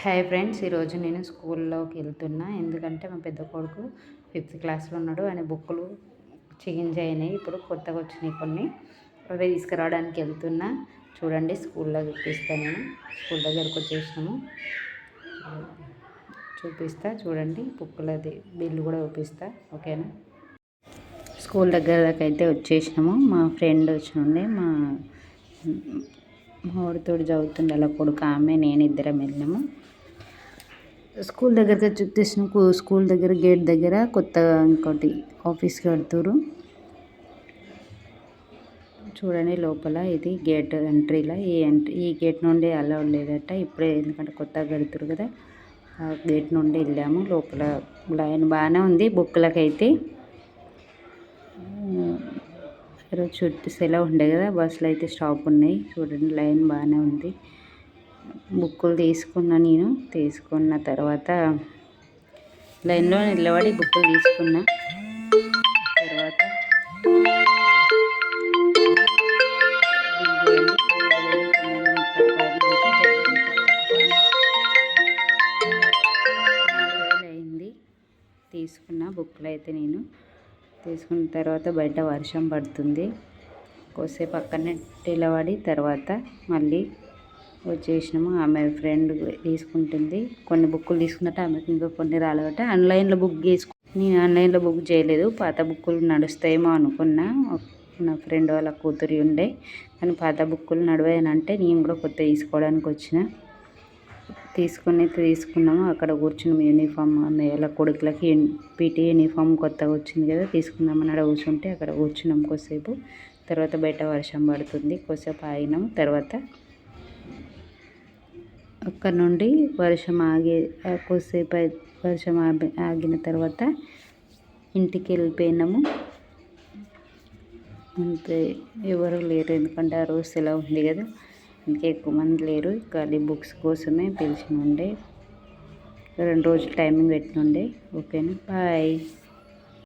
Hi friends ఈరోజు నేను స్కూల్లోకి వెళ్తున్నా. ఎందుకంటే మా పెద్ద కొడుకు ఫిఫ్త్ క్లాస్లో ఉన్నాడు. ఆయన బుక్కులు చేంజ్ అయినాయి. ఇప్పుడు కొత్తగా వచ్చినాయి కొన్ని. అవి తీసుకురావడానికి వెళ్తున్నా. చూడండి స్కూల్లో చూపిస్తాను నేను. స్కూల్ దగ్గరకు వచ్చేసినాము. చూపిస్తా చూడండి. బుక్కులది బిల్లు కూడా చూపిస్తా. ఓకేనా? స్కూల్ దగ్గరకు అయితే వచ్చేసినాము. మా ఫ్రెండ్ వచ్చినుండే మా మా చదువుతుండే అలా కొడుకు ఆమె నేను ఇద్దరం వెళ్ళినాము స్కూల్ దగ్గర చూపిస్తున్న స్కూల్ దగ్గర గేట్ దగ్గర కొత్తగా ఇంకోటి ఆఫీస్ కడుతురు చూడండి లోపల ఇది గేట్ ఎంట్రీలో ఈ ఎంట్రీ ఈ గేట్ నుండి అలా లేదట ఇప్పుడే ఎందుకంటే కొత్తగా కడుతురు కదా. ఆ గేట్ నుండి వెళ్ళాము. లోపల లైన్ బాగానే ఉంది బుక్లకైతే ఈరోజు చుట్టూ సెలవు ఉండే కదా బస్సులు అయితే స్టాప్ ఉన్నాయి. చూడండి లైన్ బాగానే ఉంది. బుక్కులు తీసుకున్నా నేను. తీసుకున్న తర్వాత లైన్లో నిలబడి బుక్కులు తీసుకున్నా. తర్వాత అయింది. తీసుకున్న బుక్లు అయితే నేను. తీసుకున్న తర్వాత బయట వర్షం పడుతుంది. కొద్దిసేపు అక్కడనే నిలబడి తర్వాత మళ్ళీ వచ్చేసినాము. ఆమె ఫ్రెండ్ తీసుకుంటుంది. కొన్ని బుక్కులు తీసుకున్నట్టు ఆమెకి ఇంకా కొన్ని రాలేబట్టి ఆన్లైన్లో బుక్ చేసుకు నేను ఆన్లైన్లో బుక్ చేయలేదు. పాత బుక్కులు నడుస్తాయేమో అనుకున్నా. నా ఫ్రెండ్ వాళ్ళ కూతురి ఉండే. కానీ పాత బుక్కులు నడవాయనంటే నేను కూడా కొత్త తీసుకోవడానికి వచ్చిన. తీసుకుని తీసుకున్నాము. అక్కడ కూర్చున్నాము యూనిఫామ్ వాళ్ళ కొడుకులకి పీటీ యూనిఫామ్ కొత్తగా వచ్చింది కదా తీసుకుందామని అక్కడ కూర్చుంటే అక్కడ కూర్చున్నాం కొద్దిసేపు. తర్వాత బయట వర్షం పడుతుంది. కొద్దిసేపు ఆగినాము తర్వాత అక్కడ నుండి వర్షం ఆగే కొద్దిసేపు వర్షం ఆగిన తర్వాత ఇంటికి వెళ్ళిపోయినాము. అంతే. ఎవరు లేరు. ఎందుకంటే ఆ రోజు సెలవు ఉంది కదా. ఇంకా ఎక్కువ మంది లేరు. ఖాళీ బుక్స్ కోసమే పిలిచి ఉండే రెండు రోజులు టైమింగ్ పెట్టినుండే. ఓకేనా? బాయ్.